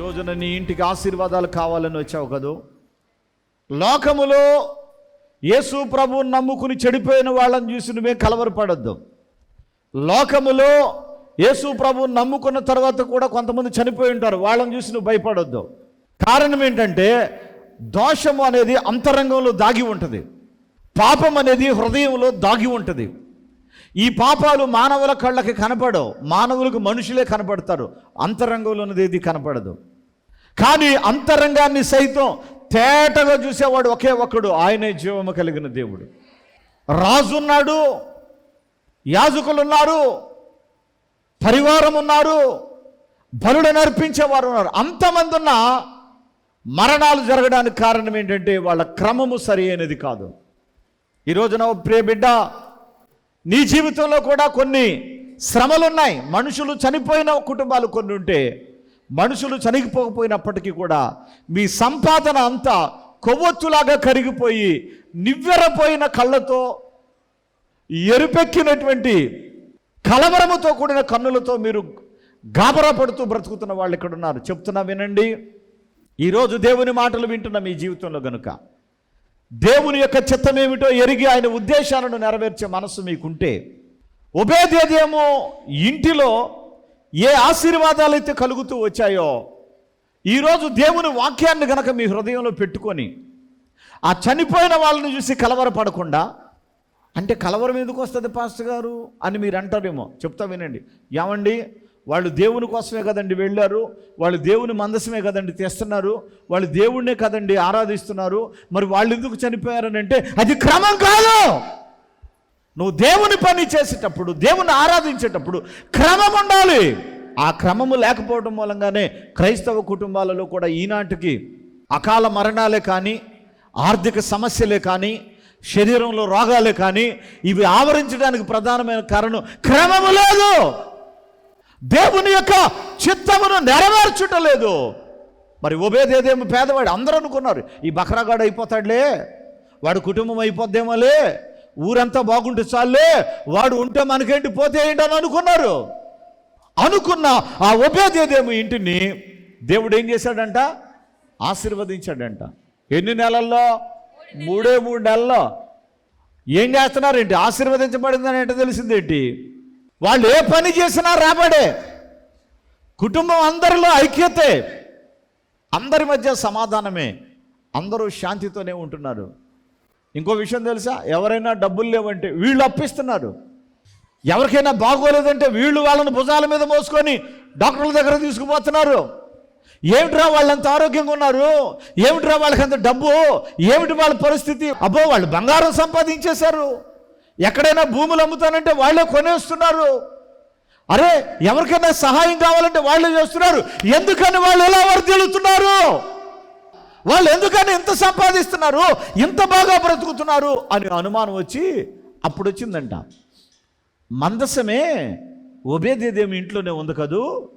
రోజున నీ ఇంటికి ఆశీర్వాదాలు కావాలని వచ్చావు కదూ? లోకములో యేసు ప్రభువుని నమ్ముకుని చెడిపోయిన వాళ్ళని చూసి నువ్వే కలవరపడద్దు. లోకములో యేసు ప్రభువుని నమ్ముకున్న తర్వాత కూడా కొంతమంది చనిపోయి ఉంటారు. వాళ్ళని చూసి నువ్వు భయపడొద్దు. కారణం ఏంటంటే దోషము అనేది అంతరంగంలో దాగి ఉంటుంది. పాపం అనేది హృదయంలో దాగి ఉంటుంది. ఈ పాపాలు మానవుల కళ్ళకి కనపడవు. మానవులకు మనుషులే కనపడతారు. అంతరంగంలో ఉన్నది ఏది కనపడదు. కానీ అంతరంగాన్ని సైతం తేటగా చూసేవాడు ఒకే ఒక్కడు. ఆయనే జీవము కలిగిన దేవుడు. రాజున్నాడు యాజకులున్నారు పరివారం ఉన్నారు బలుడు నర్పించేవారు ఉన్నారు. అంతమంది ఉన్న మరణాలు జరగడానికి కారణం ఏంటంటే వాళ్ళ క్రమము సరి అయినది కాదు. ఈ రోజున ఓ ప్రియ బిడ్డ నీ జీవితంలో కూడా కొన్ని శ్రమలు ఉన్నాయి మనుషులు చనిపోయిన కుటుంబాలు కొన్ని ఉంటే మనుషులు చనిపోకపోయినప్పటికీ కూడా మీ సంపాదన అంతా కొవ్వొత్తులాగా కరిగిపోయి నివ్వెరపోయిన కళ్ళతో ఎరుపెక్కినటువంటి కలవరముతో కూడిన కన్నులతో మీరు గాబరా పడుతూ బ్రతుకుతున్న వాళ్ళు ఇక్కడ ఉన్నారు. చెప్తున్నా వినండి. ఈరోజు దేవుని మాటలు వింటున్న మీ జీవితంలో గనుక దేవుని యొక్క చిత్తం ఏమిటో ఎరిగి ఆయన ఉద్దేశాలను నెరవేర్చే మనస్సు మీకుంటే ఉభయదేదేమో ఇంటిలో ఏ ఆశీర్వాదాలు అయితే కలుగుతూ వచ్చాయో ఈరోజు దేవుని వాక్యాన్ని గనక మీ హృదయంలో పెట్టుకొని ఆ చనిపోయిన వాళ్ళని చూసి కలవరపడకుండా అంటే కలవరం ఎందుకు వస్తుంది పాస్టర్ గారు అని మీరు అంటారేమో చెప్తా వినండి. ఏమండి? వాళ్ళు దేవుని కోసమే కదండి వెళ్ళారు వాళ్ళు దేవుని మందసమే కదండి తెస్తున్నారు వాళ్ళు దేవుణ్ణే కదండి ఆరాధిస్తున్నారు మరి వాళ్ళు ఎందుకు చనిపోయారని అంటే అది క్రమం కాదు! నువ్వు దేవుని పని చేసేటప్పుడు దేవుని ఆరాధించేటప్పుడు క్రమం ఉండాలి. ఆ క్రమము లేకపోవడం మూలంగానే క్రైస్తవ కుటుంబాలలో కూడా ఈనాటికి అకాల మరణాలే కానీ ఆర్థిక సమస్యలే కానీ శరీరంలో రోగాలే కానీ ఇవి ఆవరించడానికి ప్రధానమైన కారణం క్రమము లేదు. దేవుని యొక్క చిత్తమును నెరవేర్చుటలేదు. మరి ఉభయదేదేమో పేదవాడు అందరూ అనుకున్నారు ఈ బక్రాగాడు అయిపోతాడులే వాడు కుటుంబం అయిపోద్దేమోలే ఊరంతా బాగుంటే చాలే వాడు ఉంటే మనకేంటి పోతే ఏంటని అనుకున్నారు. అనుకున్న ఆ ఉభయదేదేమో ఇంటిని దేవుడు ఏం చేశాడంట? ఆశీర్వదించాడంట. ఎన్ని నెలల్లో? మూడే మూడు నెలల్లో. ఏం చేస్తున్నారేంటి? ఆశీర్వదించబడిందని ఏంటో తెలిసిందేంటి వాళ్ళు ఏ పని చేసినా రాబడే. కుటుంబం అందరిలో ఐక్యతే. అందరి మధ్య సమాధానమే. అందరూ శాంతితోనే ఉంటున్నారు. ఇంకో విషయం తెలుసా? ఎవరైనా డబ్బులు లేవంటే వీళ్ళు అప్పిస్తున్నారు. ఎవరికైనా బాగోలేదంటే వీళ్ళు వాళ్ళని భుజాల మీద మోసుకొని డాక్టర్ల దగ్గర తీసుకుపోతున్నారు. ఏమిట్రా వాళ్ళంత ఆరోగ్యంగా ఉన్నారు? ఏమిట్రా వాళ్ళకంత డబ్బు? ఏమిటి వాళ్ళ పరిస్థితి? అబ్బో వాళ్ళు బంగారం సంపాదించేశారు. ఎక్కడైనా భూములు అమ్ముతానంటే వాళ్ళే కొనేస్తున్నారు. అరే ఎవరికైనా సహాయం కావాలంటే వాళ్ళే చేస్తున్నారు. ఎందుకని వాళ్ళు ఎలా వర్దిల్లుతున్నారు వాళ్ళు ఎందుకని ఇంత సంపాదిస్తున్నారు? ఇంత బాగా బ్రతుకుతున్నారు? అని అనుమానం వచ్చి అప్పుడు వచ్చిందంట. మందసమే ఉభయదేదేమి ఇంట్లోనే ఉంది కదూ?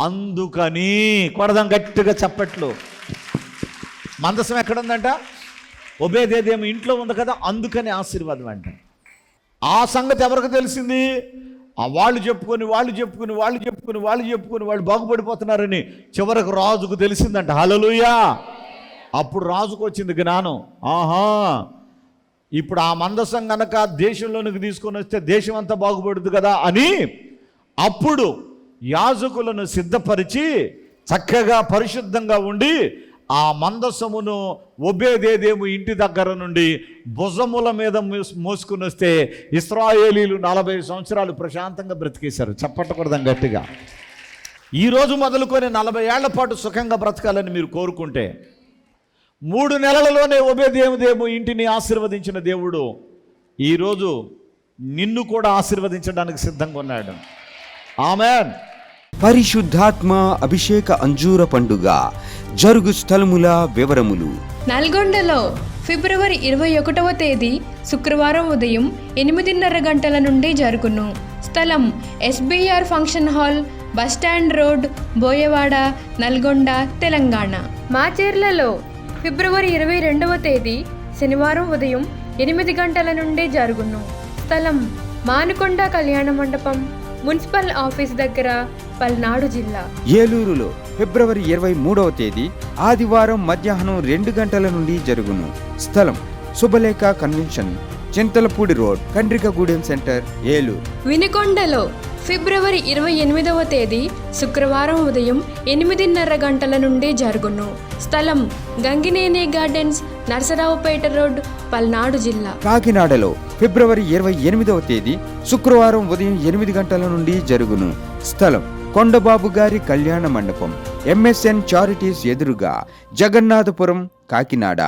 అందుకని కొడదాం గట్టిగా చప్పట్లు. మందసం ఎక్కడుందంట? ఉభయదేదేమి ఇంట్లో ఉంది కదా అందుకని ఆశీర్వాదం అంట. ఆ సంగతి ఎవరికి తెలిసింది? ఆ వాళ్ళు చెప్పుకొని వాళ్ళు చెప్పుకొని వాళ్ళు చెప్పుకొని వాళ్ళు చెప్పుకొని వాళ్ళు బాగుపడిపోతున్నారని చివరకు రాజుకు తెలిసిందంట. హలలుయా అప్పుడు రాజుకు వచ్చింది జ్ఞానం. ఆహా ఇప్పుడు ఆ మందసం గనక దేశంలోనికి తీసుకొని వస్తే దేశం అంతా బాగుపడుతుంది కదా అని అప్పుడు యాజకులను సిద్ధపరిచి చక్కగా పరిశుద్ధంగా ఉండి ఆ మందసమును ఒబేదేదేము ఇంటి దగ్గర నుండి భుజముల మీద మోస్- మోసుకుని వస్తే ఇస్రాయేలీలు నలభై సంవత్సరాలు ప్రశాంతంగా బ్రతికేశారు. చప్పట్టకూడదాం గట్టిగా. ఈరోజు మొదలుకొని నలభై ఏళ్ళ పాటు సుఖంగా బ్రతకాలని మీరు కోరుకుంటే మూడు నెలలలోనే ఉభయదేవుదేము ఇంటిని ఆశీర్వదించిన దేవుడు ఈరోజు నిన్ను కూడా ఆశీర్వదించడానికి సిద్ధంగా ఉన్నాడు. ఆమెన్. పరిశుద్ధాత్మ అభిషేక అంజూర పండుగ జరుగు స్థలముల వివరములు. నల్గొండలో ఫిబ్రవరి ఇరవై ఒకటవ తేదీ శుక్రవారం ఉదయం ఎనిమిదిన్నర గంటల నుండి జరుగును. స్థలం SBR function hall bus stand road Boyawada Nalgonda Telangana. మాచేర్లలో ఫిబ్రవరి ఇరవై రెండవ తేదీ శనివారం ఉదయం ఎనిమిది గంటల నుండే జరుగును. స్థలం మానుకొండ కళ్యాణ మండపం మున్సిపల్ ఆఫీస్ దగ్గర పల్నాడు జిల్లా. ఏలూరులో ఫిబ్రవరి ఇరవై మూడవ తేదీ ఆదివారం మధ్యాహ్నం రెండు గంటల నుండి జరుగును. స్థలం Shubhalekha convention Chintalapudi road Kandrikagudem centre Eluru. వినుకొండలో ఫిబ్రవరి ఇరవై ఎనిమిదవ తేదీ శుక్రవారం ఉదయం ఎనిమిదిన్నర గంటల నుండి జరుగును. స్థలం గంగినేని గార్డెన్స్ నరసరావుపేట రోడ్ పల్నాడు జిల్లా. కాకినాడలో ఫిబ్రవరి ఇరవై ఎనిమిదవ తేదీ శుక్రవారం ఉదయం ఎనిమిది గంటల నుండి జరుగును. స్థలం కొండబాబు గారి కళ్యాణ మండపం ఎంఎస్ఎన్ చారిటీస్ ఎదురుగా జగన్నాథపురం కాకినాడ.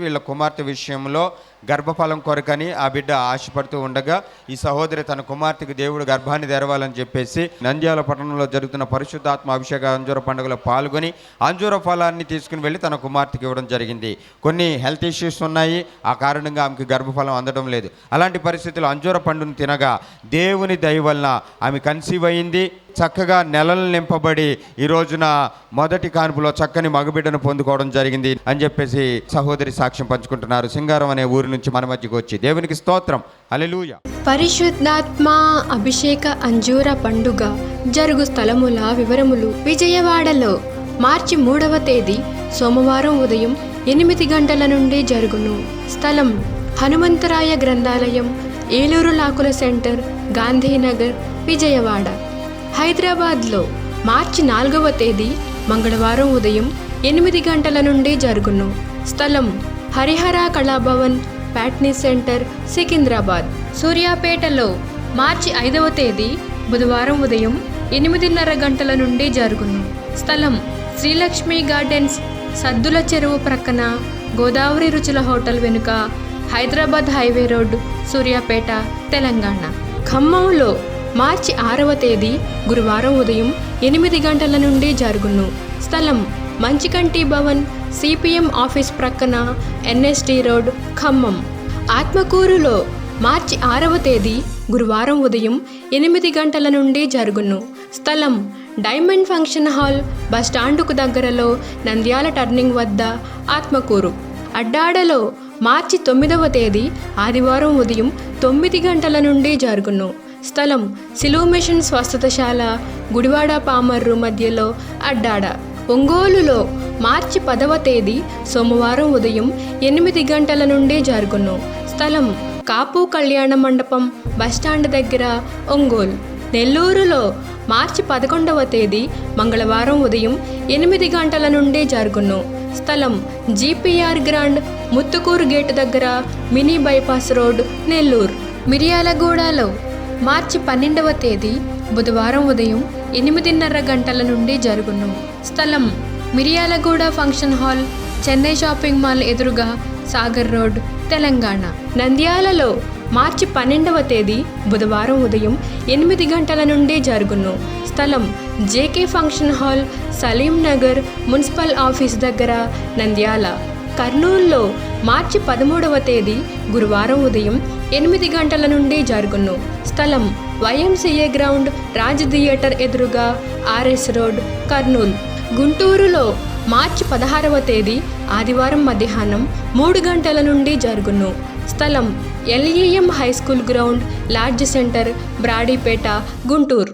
వీళ్ళ కుమార్తె విషయంలో గర్భఫలం కొరకని ఆ బిడ్డ ఆశపడుతూ ఉండగా ఈ సహోదరి తన కుమార్తెకి దేవుడు గర్భాన్ని తెరవాలని చెప్పేసి నంద్యాల పట్టణంలో జరుగుతున్న పరిశుద్ధాత్మ అభిషేక అంజూర పండుగలో పాల్గొని అంజూర ఫలాన్ని తీసుకుని వెళ్ళి తన కుమార్తెకి ఇవ్వడం జరిగింది. కొన్ని హెల్త్ ఇష్యూస్ ఉన్నాయి ఆ కారణంగా ఆమెకి గర్భఫలం అందడం లేదు. అలాంటి పరిస్థితుల్లో అంజూర పండును తినగా దేవుని దయ వలన ఆమె కన్సీవ్ అయింది. చక్కగా నెలలు నింపబడి ఈ రోజున మొదటి కాన్పులో చక్కని మగబిడ్డను పొందుకోవడం జరిగింది అని చెప్పేసి సహోదరి సాక్ష్యం పంచుకుంటున్నారు. సింగారం అనే ఊరి నుంచి మన మధ్యకు వచ్చి. దేవునికి స్తోత్రం. అలెలుయ పరిశుద్ధాత్మ అభిషేక అంజూర పండుగ జరుగు స్థలముల వివరములు విజయవాడలో మార్చి మూడవ తేదీ సోమవారం ఉదయం ఎనిమిది గంటల నుండి జరుగును. స్థలం హనుమంతరాయ గ్రంథాలయం ఏలూరు లాకుల సెంటర్ గాంధీనగర్ విజయవాడ. హైదరాబాద్లో మార్చి నాలుగవ తేదీ మంగళవారం ఉదయం ఎనిమిది గంటల నుండి జరుగును. స్థలం హరిహర కళాభవన్ ప్యాట్నీ సెంటర్ సికింద్రాబాద్. సూర్యాపేటలో మార్చి ఐదవ తేదీ బుధవారం ఉదయం ఎనిమిదిన్నర గంటల నుండి జరుగును. స్థలం శ్రీలక్ష్మి గార్డెన్స్ సద్దుల చెరువు ప్రక్కన గోదావరి రుచుల హోటల్ వెనుక హైదరాబాద్ హైవే రోడ్ సూర్యాపేట తెలంగాణ. ఖమ్మంలో మార్చి ఆరవ తేదీ గురువారం ఉదయం ఎనిమిది గంటల నుండి జరుగును. స్థలం మంచికంటి భవన్ సిపిఎం ఆఫీస్ ప్రక్కన ఎన్ఎస్టి రోడ్ ఖమ్మం. ఆత్మకూరులో మార్చి ఆరవ తేదీ గురువారం ఉదయం ఎనిమిది గంటల నుండి జరుగును. స్థలం డైమండ్ ఫంక్షన్ హాల్ బస్టాండుకు దగ్గరలో నంద్యాల టర్నింగ్ వద్ద ఆత్మకూరు. అడ్డాడలో మార్చి తొమ్మిదవ తేదీ ఆదివారం ఉదయం తొమ్మిది గంటల నుండి జరుగును. స్థలం సిలువ మిషన్ స్వస్థతశాల గుడివాడ పామర్రు మధ్యలో అడ్డాడ. ఒంగోలులో మార్చి పదవ తేదీ సోమవారం ఉదయం ఎనిమిది గంటల నుండి జరుగును. స్థలం కాపు కళ్యాణ మండపం బస్టాండ్ దగ్గర ఒంగోలు. నెల్లూరులో మార్చి పదకొండవ తేదీ మంగళవారం ఉదయం ఎనిమిది గంటల నుండి జరుగును. స్థలం జీపీఆర్ గ్రాండ్ ముత్తుకూరు గేటు దగ్గర మినీ బైపాస్ రోడ్ నెల్లూరు. మిర్యాలగూడలో మార్చి పన్నెండవ తేదీ బుధవారం ఉదయం ఎనిమిదిన్నర గంటల నుండి జరుగును. స్థలం Miryalaguda function hall Chennai shopping mall ఎదురుగా సాగర్ రోడ్ తెలంగాణ. నంద్యాలలో మార్చి పన్నెండవ తేదీ బుధవారం ఉదయం ఎనిమిది గంటల నుండి జరుగును. స్థలం JK function hall Saleem Nagar municipal office దగ్గర నంద్యాల. కర్నూలులో మార్చి పదమూడవ తేదీ గురువారం ఉదయం ఎనిమిది గంటల నుండి జరుగును. స్థలం వైఎంసీఏ గ్రౌండ్ రాజ్ థియేటర్ ఎదురుగా ఆర్ఎస్ రోడ్ కర్నూలు. గుంటూరులో మార్చి పదహారవ తేదీ ఆదివారం మధ్యాహ్నం మూడు గంటల నుండి జరుగును. స్థలం LEM high school ground lodge centre Brodipet Guntur.